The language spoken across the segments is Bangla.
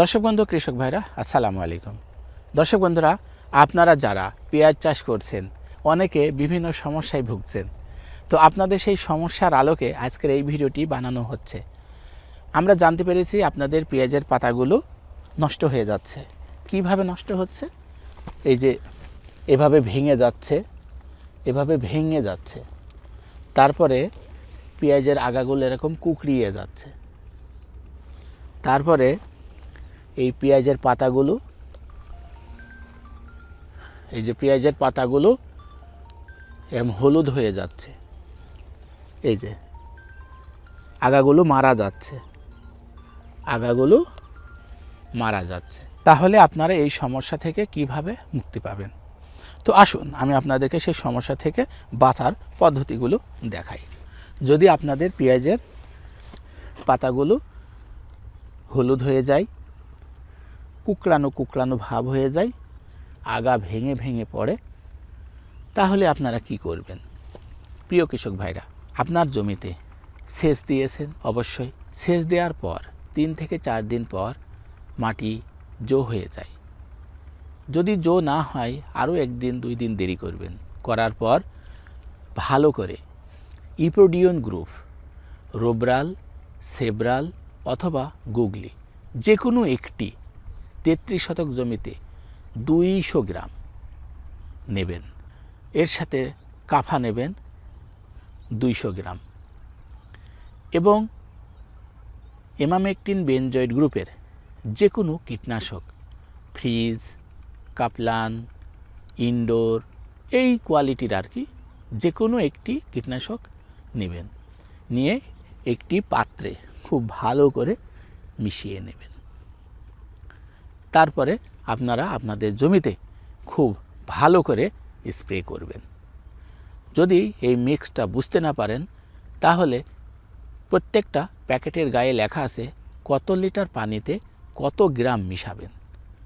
দর্শক বন্ধু, কৃষক ভাইরা, আসসালামু আলাইকুম। দর্শক বন্ধুরা, আপনারা যারা পেঁয়াজ চাষ করছেন, অনেকে বিভিন্ন সমস্যায় ভুগছেন, তো আপনাদের সেই সমস্যার আলোকে আজকের এই ভিডিওটি বানানো হচ্ছে। আমরা জানতে পেরেছি আপনাদের পেঁয়াজের পাতাগুলো নষ্ট হয়ে যাচ্ছে। কীভাবে নষ্ট হচ্ছে? এই যে, এভাবে ভেঙে যাচ্ছে, এভাবে ভেঙে যাচ্ছে। তারপরে পেঁয়াজের আগাগুলো এরকম কুকড়িয়ে যাচ্ছে। তারপরে এই পেঁয়াজের পাতাগুলো। এই যে পেঁয়াজের পাতাগুলো এরকম হলুদ হয়ে যাচ্ছে। এই যে, আগাগুলো মারা যাচ্ছে। আগাগুলো মারা যাচ্ছে। তাহলে আপনারা এই সমস্যা থেকে কীভাবে মুক্তি পাবেন? তো আসুন, আমি আপনাদেরকে সেই সমস্যা থেকে বাঁচার পদ্ধতিগুলো দেখাই। যদি আপনাদের পেঁয়াজের পাতাগুলো হলুদ হয়ে যায় কুকড়ানো কুকড়ানো ভাব হয়ে যায়, আগা ভেঙে ভেঙে পড়ে। তাহলে আপনারা কি করবেন? প্রিয় কৃষক ভাইরা, আপনার জমিতে সেচ দিয়েছেন অবশ্যই। সেচ দেওয়ার পর, তিন থেকে চার দিন পর মাটি জো হয়ে যায়। যদি জো না হয়, আরও একদিন, দুই দিন দেরি করবেন। করার পর ভালো করে ইপ্রোডিয়ন গ্রুপ, রোবরাল, সেব্রাল অথবা গুগলি যে কোনো একটি তেত্রিশ শতক জমিতে দুইশো গ্রাম নেবেন। এর সাথে কাফা নেবেন দুইশো গ্রাম। এবং এমামেকটিন বেনজয়েড গ্রুপের যে কোনো কীটনাশক, ফ্রিজ, কাপলান, ইনডোর, এই কোয়ালিটির আর কি যে কোনো একটি কীটনাশক নেবেন। নিয়ে একটি পাত্রে খুব ভালো করে মিশিয়ে নেবেন। তারপরে আপনারা আপনাদের জমিতে খুব ভালো করে স্প্রে করবেন। যদি এই মিক্সটা বুঝতে না পারেন, তাহলে প্রত্যেকটা প্যাকেটের গায়ে লেখা আছে কত লিটার পানিতে কত গ্রাম মিশাবেন।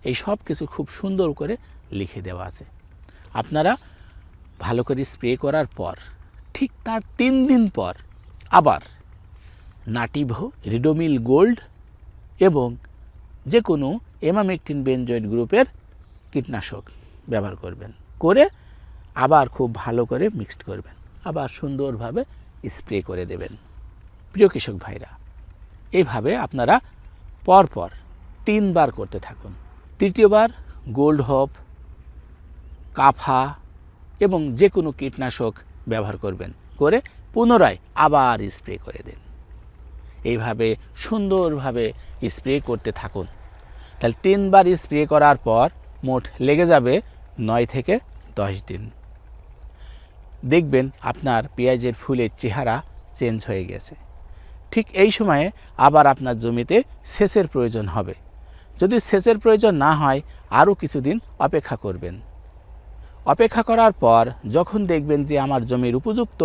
এই সব কিছু খুব সুন্দর করে লিখে দেওয়া আছে। আপনারা ভালো করে স্প্রে করার পর, ঠিক তার তিন দিন পর আবার নাটিভো রিডোমিল গোল্ড এবং যে কোনো এমামেকটিন বেনজয়েড গ্রুপের কীটনাশক ব্যবহার করবেন। করে আবার খুব ভালো করে মিক্সড করবেন। আবার সুন্দরভাবে স্প্রে করে দেবেন। প্রিয় কৃষক ভাইরা এইভাবে আপনারা পরপর তিনবার করতে থাকুন। তৃতীয়বার গোল্ড হপ, কাফা এবং যে কোনো কীটনাশক ব্যবহার করবেন। করে পুনরায় আবার স্প্রে করে দেন। এইভাবে সুন্দরভাবে স্প্রে করতে থাকুন। তাহলে তিনবার স্প্রে করার পর মোট লেগে যাবে নয় থেকে দশ দিন। দেখবেন আপনার পেঁয়াজের ফুলের চেহারা চেঞ্জ হয়ে গেছে। ঠিক এই সময়ে আবার আপনার জমিতে সেচের প্রয়োজন হবে। যদি সেচের প্রয়োজন না হয়, আরও কিছুদিন অপেক্ষা করবেন। অপেক্ষা করার পর যখন দেখবেন যে আমার জমির উপযুক্ত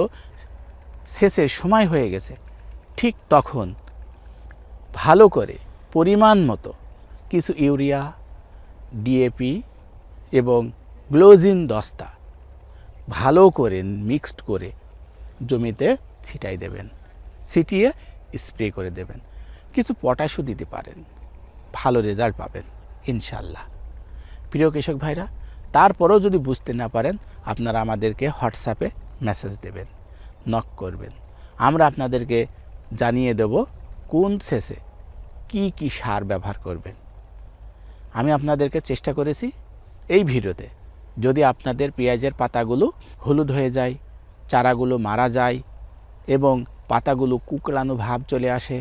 সেচের সময় হয়ে গেছে, ঠিক তখন ভালো করে পরিমাণ মতো কিছু ইউরিয়া ডিএপি এবং গ্লোজিন দস্তা ভালো করে মিক্সড করে জমিতে ছিটাই দেবেন। ছিটিয়ে স্প্রে করে দেবেন। কিছু পটাশও দিতে পারেন। ভালো রেজাল্ট পাবেন ইনশাল্লাহ প্রিয় কৃষক ভাইরা, তারপরেও যদি বুঝতে না পারেন, আপনারা আমাদেরকে হোয়াটসঅ্যাপে মেসেজ দেবেন নক করবেন। আমরা আপনাদেরকে জানিয়ে দেব কোন শেষে কি কি সার ব্যবহার করবেন। আমি আপনাদেরকে চেষ্টা করেছি এই ভিডিওতে। যদি আপনাদের পেঁয়াজের পাতাগুলো হলুদ হয়ে যায়, চারাগুলো মারা যায় এবং পাতাগুলো কুকড়ানো ভাব চলে আসে,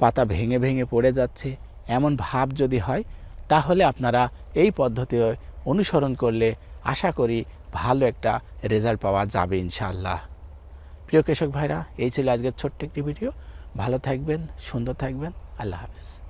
পাতা ভেঙে ভেঙে পড়ে যাচ্ছে, এমন ভাব যদি হয়, তাহলে আপনারা এই পদ্ধতি অনুসরণ করলে আশা করি ভালো একটা রেজাল্ট পাওয়া যাবে ইনশাল্লাহ প্রিয় কৃষক ভাইরা, এই ছিল আজকের ছোট্ট একটি ভিডিও। ভালো থাকবেন, সুন্দর থাকবেন। আল্লাহ হাফেজ।